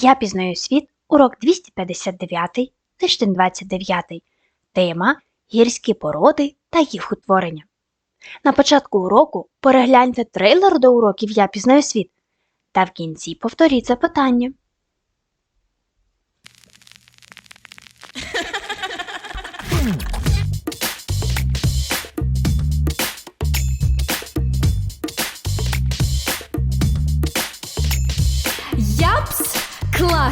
Я пізнаю світ, урок 259, тиждень 29. Тема гірські породи та їх утворення. На початку уроку перегляньте трейлер до уроків Я пізнаю світ та в кінці повторіть запитання.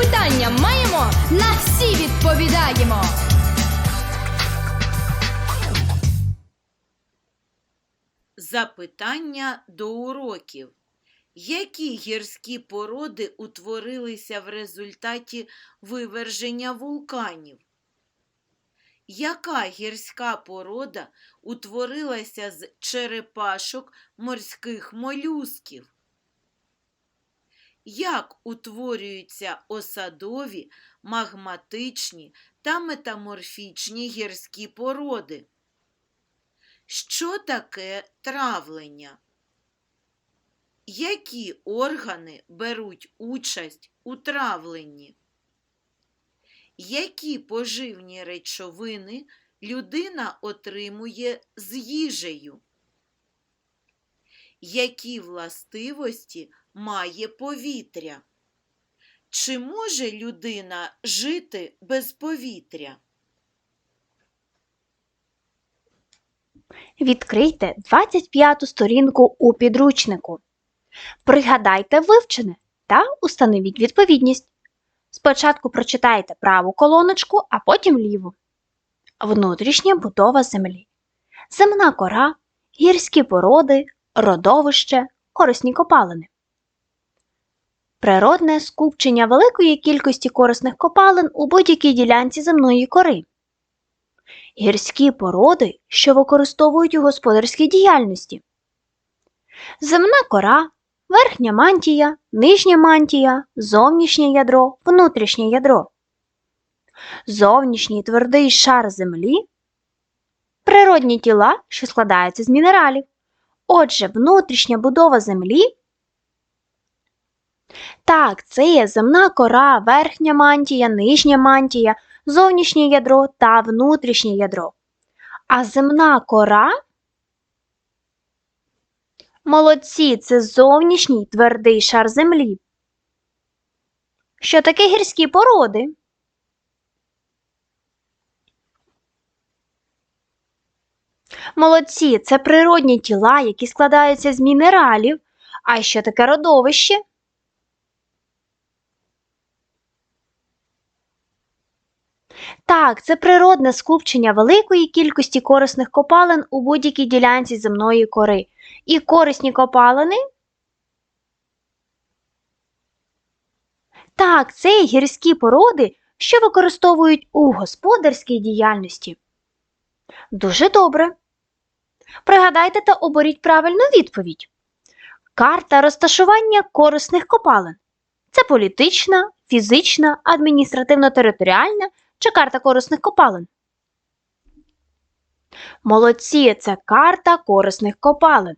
Запитання маємо, на всі відповідаємо. Запитання до уроків. Які гірські породи утворилися в результаті виверження вулканів? Яка гірська порода утворилася з черепашок морських молюсків? Як утворюються осадові, магматичні та метаморфічні гірські породи? Що таке травлення? Які органи беруть участь у травленні? Які поживні речовини людина отримує з їжею? Які властивості має повітря? Чи може людина жити без повітря? Відкрийте 25 сторінку у підручнику. Пригадайте вивчене та установіть відповідність. Спочатку прочитайте праву колоночку, а потім ліву. Внутрішня будова землі. Земна кора, гірські породи, родовище, корисні копалини. Природне скупчення великої кількості корисних копалин у будь-якій ділянці земної кори. Гірські породи, що використовують у господарській діяльності. Земна кора, верхня мантія, нижня мантія, зовнішнє ядро, внутрішнє ядро. Зовнішній твердий шар землі. Природні тіла, що складаються з мінералів. Отже, внутрішня будова землі. Так, це є земна кора, верхня мантія, нижня мантія, зовнішнє ядро та внутрішнє ядро. А земна кора Молодці, це зовнішній твердий шар землі. Що таке гірські породи? Молодці, це природні тіла, які складаються з мінералів. А що таке родовище? Так, це природне скупчення великої кількості корисних копалин у будь-якій ділянці земної кори. І корисні копалини? Так, це гірські породи, що використовують у господарській діяльності. Дуже добре. Пригадайте та оберіть правильну відповідь. Карта розташування корисних копалин. Це політична, фізична, адміністративно-територіальна чи карта корисних копалин? Молодці, це карта корисних копалин.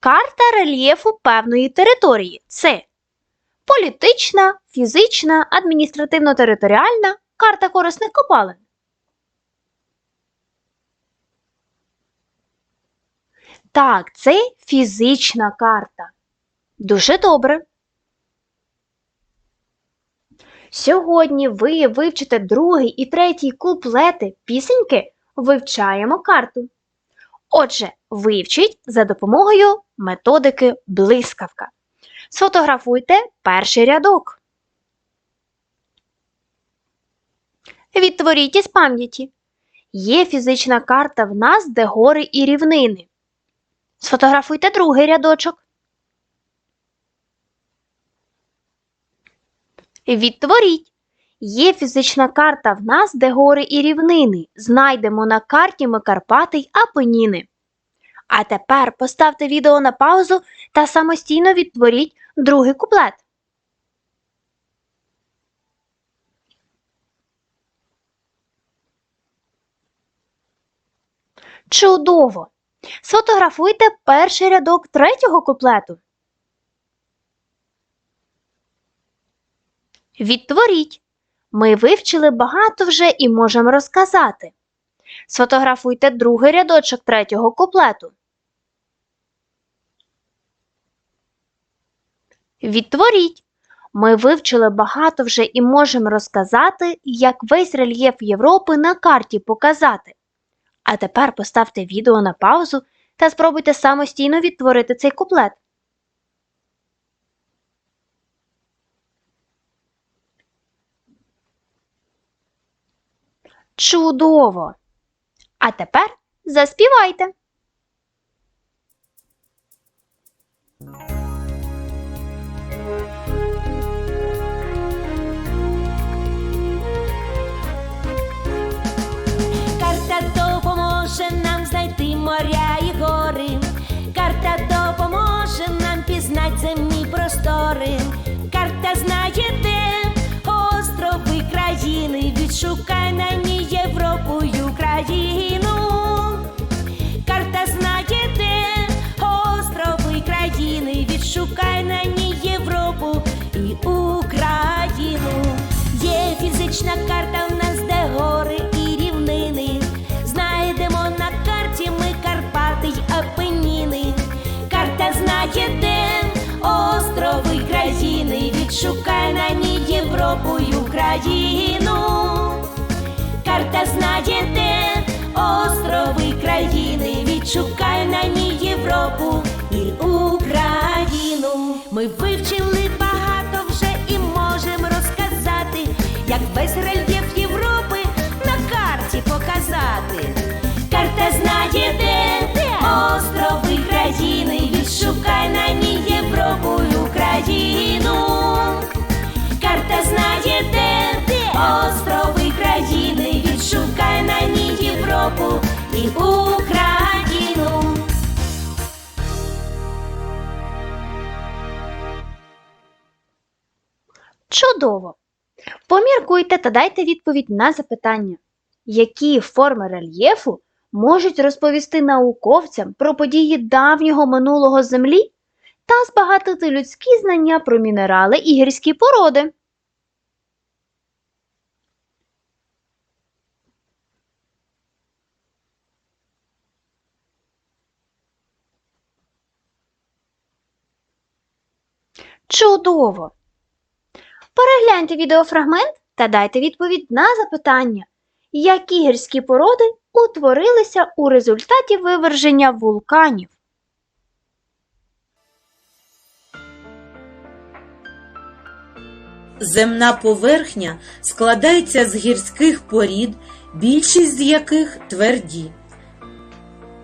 Карта рельєфу певної території це політична, фізична, адміністративно-територіальна карта корисних копалин. Так, це фізична карта. Дуже добре. Сьогодні ви вивчите другий і третій куплети пісеньки Вивчаємо карту. Отже, вивчіть за допомогою методики блискавка. Сфотографуйте перший рядок. Відтворіть із пам'яті. Є фізична карта в нас, де гори і рівнини. Сфотографуйте другий рядочок. Відтворіть. Є фізична карта в нас, де гори і рівнини. Знайдемо на карті ми Карпати й Апеніни. А тепер поставте відео на паузу та самостійно відтворіть другий куплет. Чудово! Сфотографуйте перший рядок третього куплету. Відтворіть. Ми вивчили багато вже і можемо розказати. Сфотографуйте другий рядочок третього куплету. Відтворіть. Ми вивчили багато вже і можемо розказати, як весь рельєф Європи на карті показати. А тепер поставте відео на паузу та спробуйте самостійно відтворити цей куплет. Чудово! А тепер заспівайте. Україну. Карта знає, де острови країни. Відшукай на ній Європу і Україну. Є фізична карта в нас, де гори і рівнини. Знайдемо на карті ми Карпати й Апеніни. Карта знає, де острови країни. Відшукай на ній Європу й Україну. Карта знає, де Відшукай на ній Європу і Україну. Ми вивчили багато вже і можемо розказати, як весь рельєф Європи на карті показати. Карта знає, де, де острови країни. Відшукай на ній Європу і Україну. Карта знає, де, де острови країни. Відшукай на ній Європу і Україну. Чудово! Поміркуйте та дайте відповідь на запитання, які форми рельєфу можуть розповісти науковцям про події давнього минулого Землі та збагатити людські знання про мінерали і гірські породи. Чудово! Перегляньте відеофрагмент та дайте відповідь на запитання, які гірські породи утворилися у результаті виверження вулканів. Земна поверхня складається з гірських порід, більшість з яких тверді.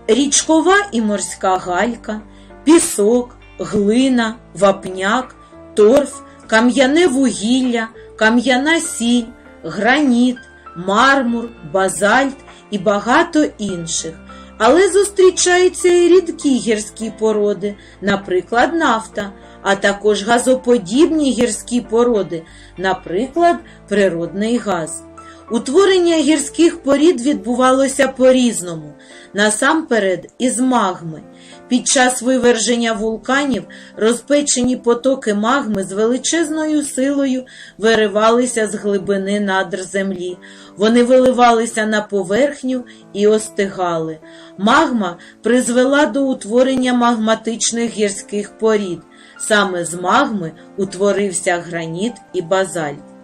Річкова і морська галька, пісок, глина, вапняк, торф, кам'яне вугілля, кам'яна сіль, граніт, мармур, базальт і багато інших. Але зустрічаються і рідкі гірські породи, наприклад, нафта, а також газоподібні гірські породи, наприклад, природний газ. Утворення гірських порід відбувалося по-різному, насамперед із магми. Під час виверження вулканів розпечені потоки магми з величезною силою виривалися з глибини надр землі. Вони виливалися на поверхню і остигали. Магма призвела до утворення магматичних гірських порід. Саме з магми утворився граніт і базальт.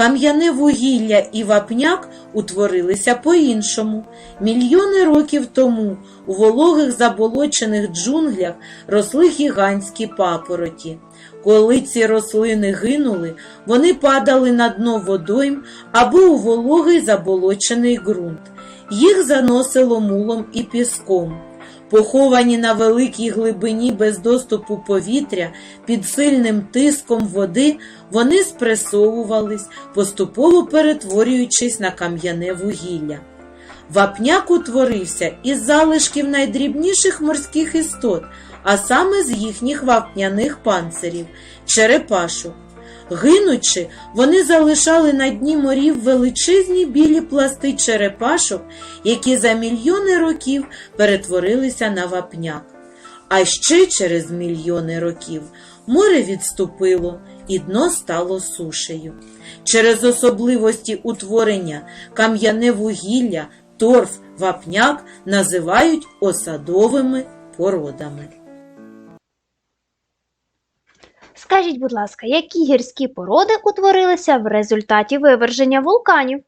Кам'яне вугілля і вапняк утворилися по-іншому. Мільйони років тому у вологих заболочених джунглях росли гігантські папороті. Коли ці рослини гинули, вони падали на дно водойм або у вологий заболочений ґрунт. Їх заносило мулом і піском. Поховані на великій глибині без доступу повітря, під сильним тиском води, вони спресовувались, поступово перетворюючись на кам'яне вугілля. Вапняк утворився із залишків найдрібніших морських істот, а саме з їхніх вапняних панцирів черепашок. Гинучи, вони залишали на дні морів величезні білі пласти черепашок, які за мільйони років перетворилися на вапняк. А ще через мільйони років море відступило і дно стало сушею. Через особливості утворення кам'яне вугілля, торф, вапняк називають осадовими породами. Скажіть, будь ласка, які гірські породи утворилися в результаті виверження вулканів?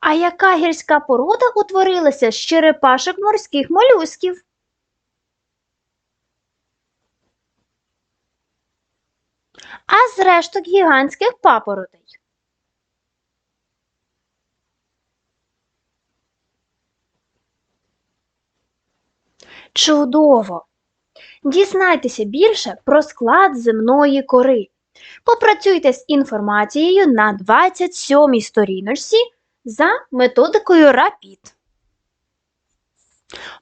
А яка гірська порода утворилася з черепашок морських молюсків? А з решток гігантських папоротей? Чудово! Дізнайтеся більше про склад земної кори. Попрацюйте з інформацією на 27 й сторіночці за методикою RAPID.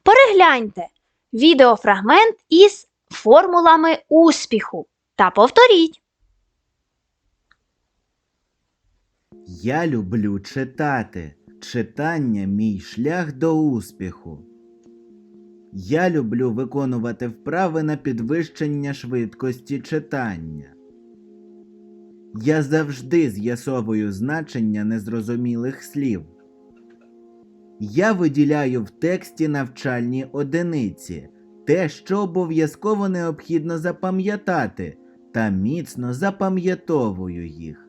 Перегляньте відеофрагмент із формулами успіху та повторіть. Я люблю читати. Читання мій шлях до успіху. Я люблю виконувати вправи на підвищення швидкості читання. Я завжди з'ясовую значення незрозумілих слів. Я виділяю в тексті навчальні одиниці, те, що обов'язково необхідно запам'ятати, та міцно запам'ятовую їх.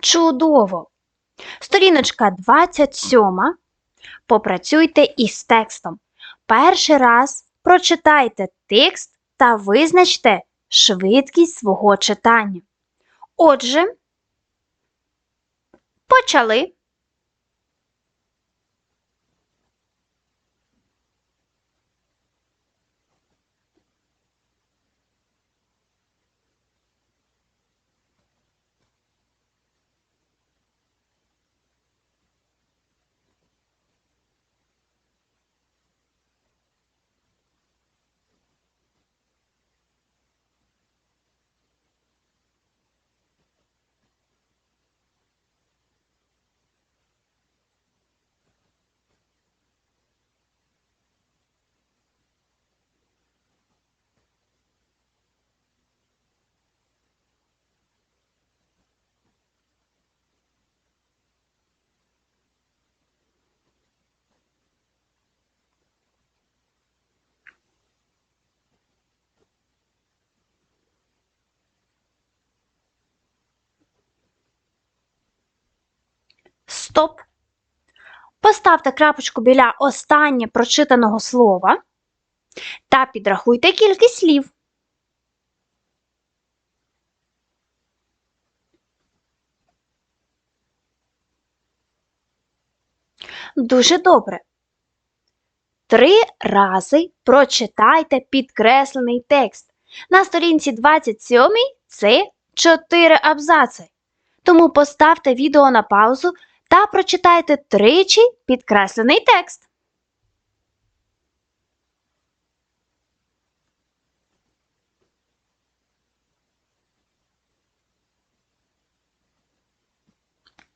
Чудово! Сторіночка 27. Попрацюйте із текстом. Перший раз прочитайте текст та визначте швидкість свого читання. Отже, почали. Стоп. Поставте крапочку біля останнє прочитаного слова та підрахуйте кількість слів. Дуже добре. Три рази прочитайте підкреслений текст. На сторінці 27 це 4 абзаци. Тому поставте відео на паузу та прочитайте тричі підкреслений текст.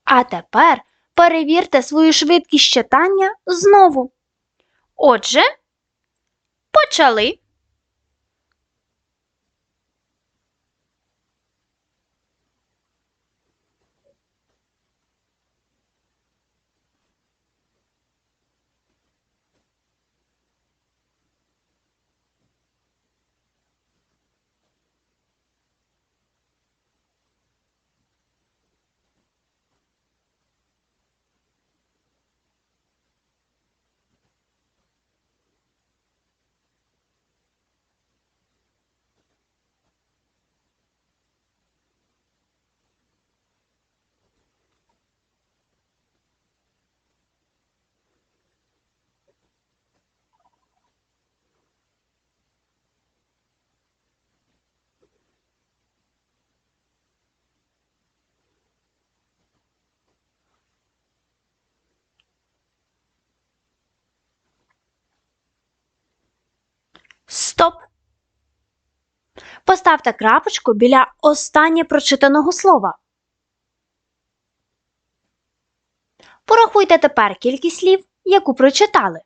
А тепер перевірте свою швидкість читання знову. Отже, почали. Стоп. Поставте крапочку біля останнє прочитаного слова. Порахуйте тепер кількість слів, яку прочитали.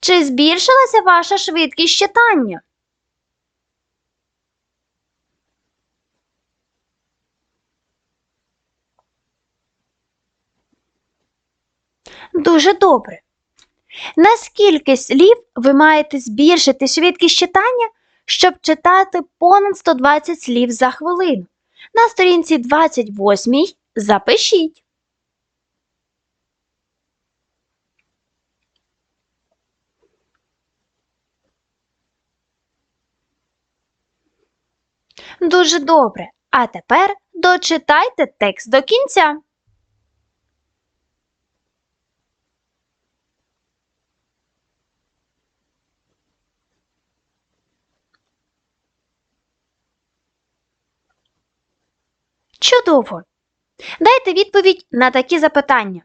Чи збільшилася ваша швидкість читання? Дуже добре. Наскільки слів ви маєте збільшити швидкість читання, щоб читати понад 120 слів за хвилину? На сторінці 28 запишіть. Дуже добре. А тепер дочитайте текст до кінця. Чудово. Дайте відповідь на такі запитання.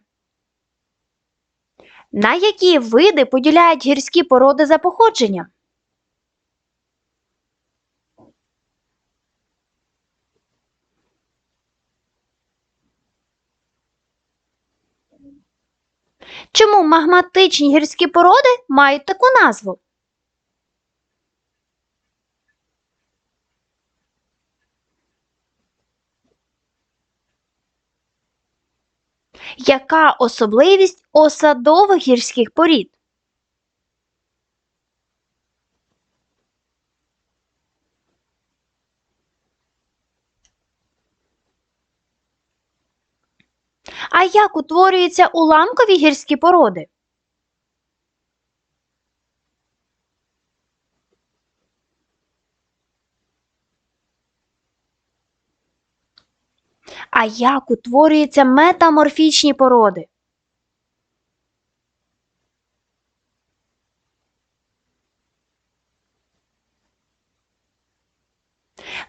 На які види поділяють гірські породи за походженням? Чому магматичні гірські породи мають таку назву? Яка особливість осадових гірських порід? А як утворюються уламкові гірські породи? А як утворюються метаморфічні породи?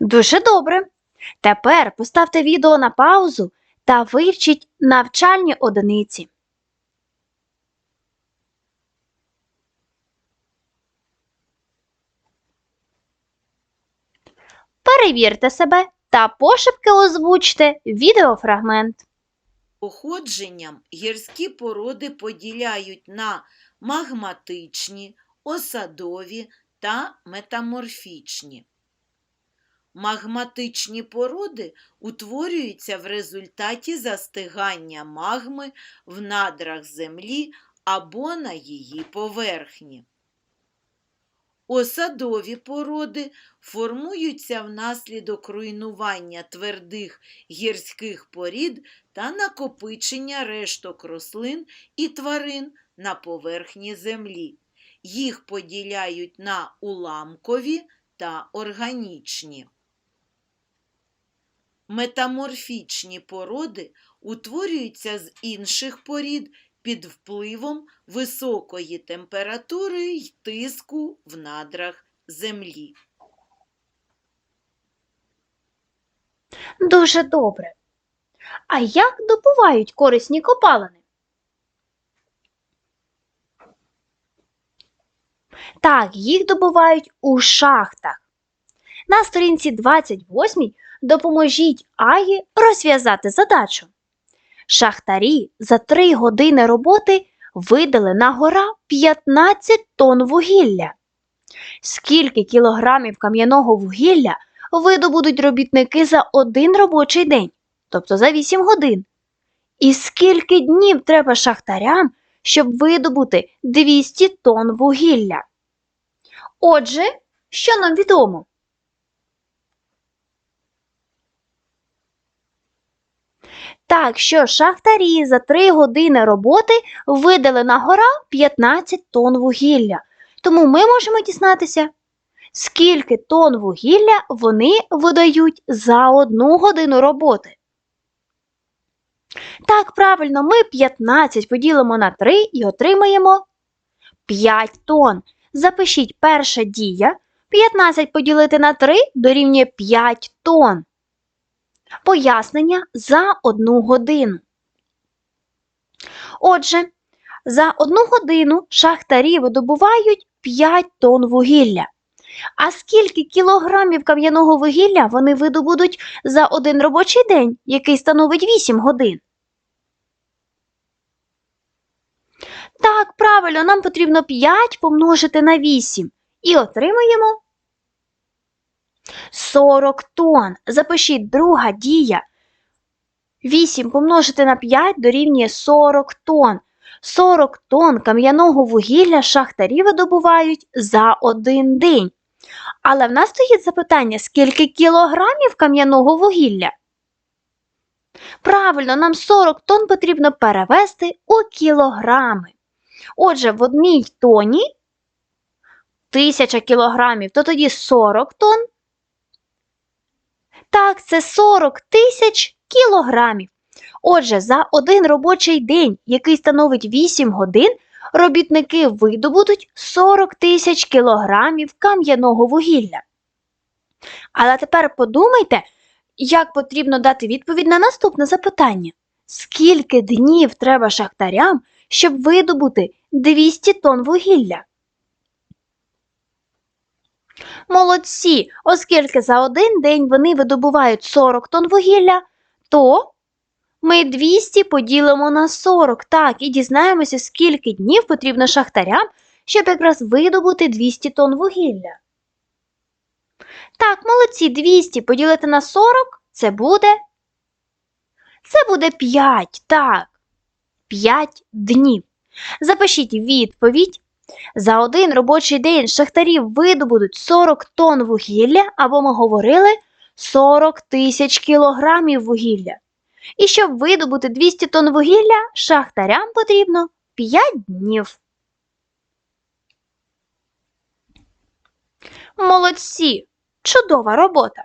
Дуже добре. Тепер поставте відео на паузу та вивчіть навчальні одиниці. Перевірте себе та пошепки озвучте відеофрагмент. Походженням гірські породи поділяють на магматичні, осадові та метаморфічні. Магматичні породи утворюються в результаті застигання магми в надрах землі або на її поверхні. Осадові породи формуються внаслідок руйнування твердих гірських порід та накопичення решток рослин і тварин на поверхні землі. Їх поділяють на уламкові та органічні. Метаморфічні породи утворюються з інших порід під впливом високої температури й тиску в надрах землі. Дуже добре. А як добувають корисні копалини? Так, їх добувають у шахтах. На сторінці 28 допоможіть Аї розв'язати задачу. Шахтарі за 3 години роботи видали на гора 15 тонн вугілля. Скільки кілограмів кам'яного вугілля видобудуть робітники за один робочий день, тобто за 8 годин? І скільки днів треба шахтарям, щоб видобути 200 тонн вугілля? Отже, що нам відомо? Так, що шахтарі за 3 години роботи видали на гора 15 тонн вугілля. Тому ми можемо дізнатися, скільки тонн вугілля вони видають за одну годину роботи. Так, правильно, ми 15 поділимо на 3 і отримаємо 5 тонн. Запишіть перша дія. 15 поділити на 3 дорівнює 5 тонн. Пояснення за одну годину. Отже, За одну годину шахтарі видобувають 5 тонн вугілля. А скільки кілограмів кам'яного вугілля вони видобудуть за один робочий день, який становить 8 годин? Так, правильно, нам потрібно 5 помножити на 8 і отримаємо 40 тонн. Запишіть друга дія. 8 помножити на 5 дорівнює 40 тонн. 40 тонн кам'яного вугілля шахтарі видобувають за один день. Але в нас стоїть запитання, скільки кілограмів кам'яного вугілля? Правильно, нам 40 тонн потрібно перевести у кілограми. Отже, в одній тоні 1000 кілограмів, то тоді 40 тонн. Так, це 40 тисяч кілограмів. Отже, за один робочий день, який становить 8 годин, робітники видобудуть 40 тисяч кілограмів кам'яного вугілля. Але тепер подумайте, як потрібно дати відповідь на наступне запитання: скільки днів треба шахтарям, щоб видобути 200 тонн вугілля? Молодці, оскільки за один день вони видобувають 40 тонн вугілля, то ми 200 поділимо на 40, так, і дізнаємося, скільки днів потрібно шахтарям, щоб якраз видобути 200 тонн вугілля. Так, молодці, 200 поділити на 40 це буде. Це буде 5, так. 5 днів. Запишіть відповідь. За один робочий день шахтарі видобудуть 40 тонн вугілля, або ми говорили 40 тисяч кілограмів вугілля. І щоб видобути 200 тонн вугілля, шахтарям потрібно 5 днів. Молодці! Чудова робота!